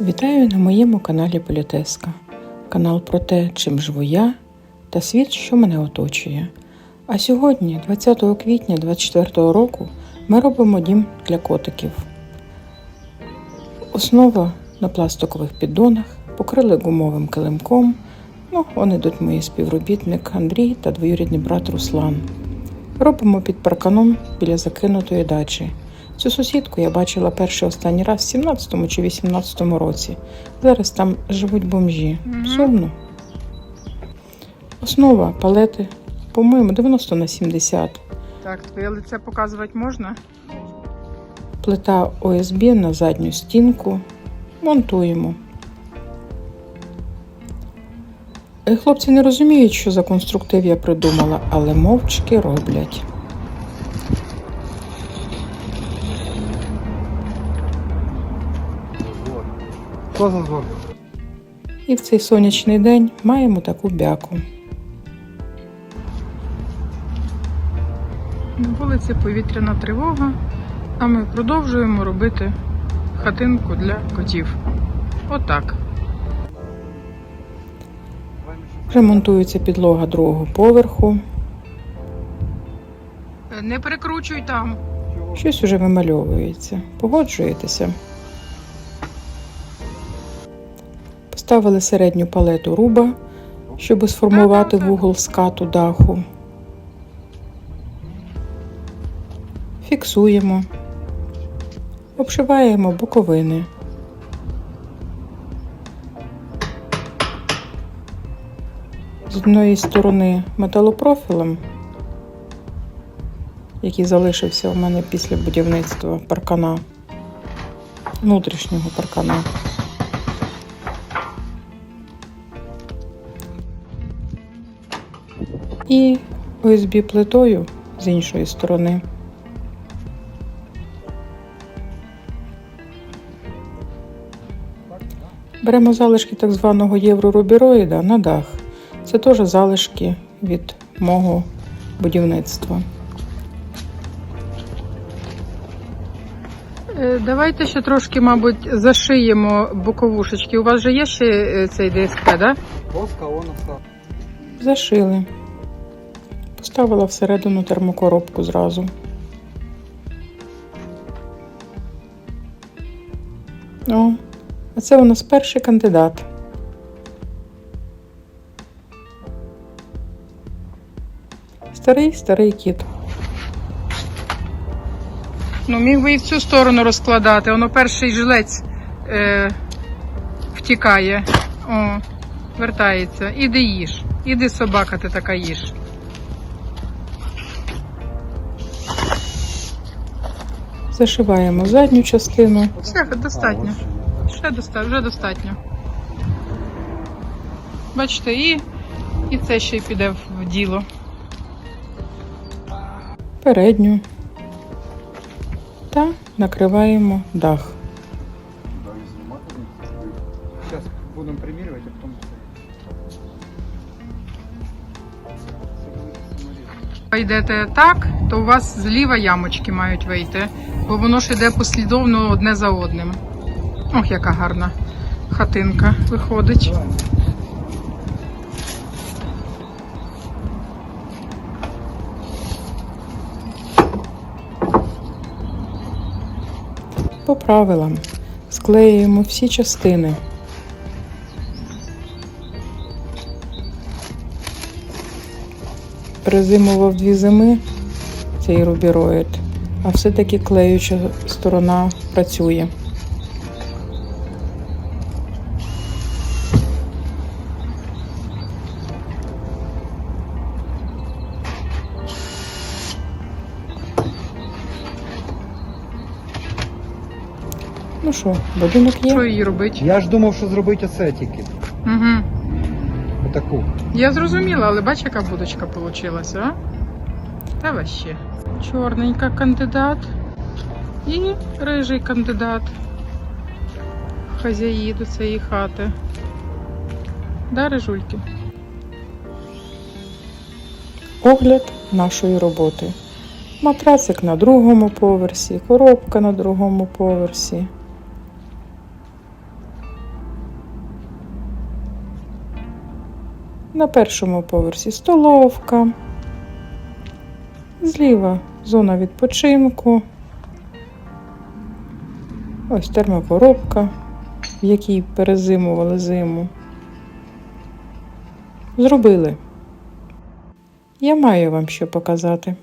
Вітаю на моєму каналі Політеска. Канал про те, чим живу я та світ, що мене оточує. А сьогодні, 20 квітня 2024 року, ми робимо дім для котиків. Основа на пластикових піддонах, покрили гумовим килимком. Ну, вони йдуть мої співробітник Андрій та двоюрідний брат Руслан. Робимо під парканом біля закинутої дачі. Цю сусідку я бачила перший останній раз в 17 чи 18 році. Зараз там живуть бомжі. Сумно. Основа палети, по-моєму, 90 на 70. Так, твоє лице показувати можна? Плита ОСБ на задню стінку. Монтуємо. Е, Хлопці не розуміють, що за конструктив я придумала, але мовчки роблять. За? І в цей сонячний день маємо таку бяку. На вулиці повітряна тривога, а ми продовжуємо робити хатинку для котів. Отак. Вже монтується підлога другого поверху. Не перекручуй там. Щось уже вимальовується. Погоджуєтеся. Поставили середню палету руба, щоб сформувати вугол скату даху. Фіксуємо. Обшиваємо боковини. З одної сторони металопрофілем, який залишився у мене після будівництва паркана, внутрішнього паркана. І ОСБ плитою з іншої сторони. Беремо залишки так званого єврорубіроїда на дах. Це теж залишки від мого будівництва. Е, Давайте ще трошки, мабуть, зашиємо боковушечки. У вас же є ще е, цей ДСП, так? Да? Зашили. Поставила всередину термокоробку зразу. О, а це у нас перший кандидат. Старий старий кіт. Ну, міг би і в цю сторону розкладати. Воно перший жилець е, втікає. О, вертається. Іди їж. Іди собака, ти така їж. Зашиваємо задню частину. Все, достатньо. Ще доста... вже достатньо. Бачите, і, і це ще й піде в діло. передню та накриваємо дах. Йдете так, то у вас зліва ямочки мають вийти, бо воно ж йде послідовно одне за одним. Ох, яка гарна хатинка виходить. По правилам склеюємо всі частини. Перезимував дві зими цей рубіроїд, а все-таки клеюча сторона працює. Ну що, будинок Що її робити? Я ж думав, що зробити оце тільки. Угу. Отаку. Я зрозуміла, але бач, яка будочка вийшла, а? Та вообще. Чорненька кандидат і рижий кандидат. Хазяї до цієї хати. Да, рижульки? Огляд нашої роботи. Матрацик на другому поверсі, коробка на другому поверсі. На першому поверсі столовка. Зліва зона відпочинку. Ось термокоробка, в якій перезимували зиму. Зробили. Я маю вам що показати.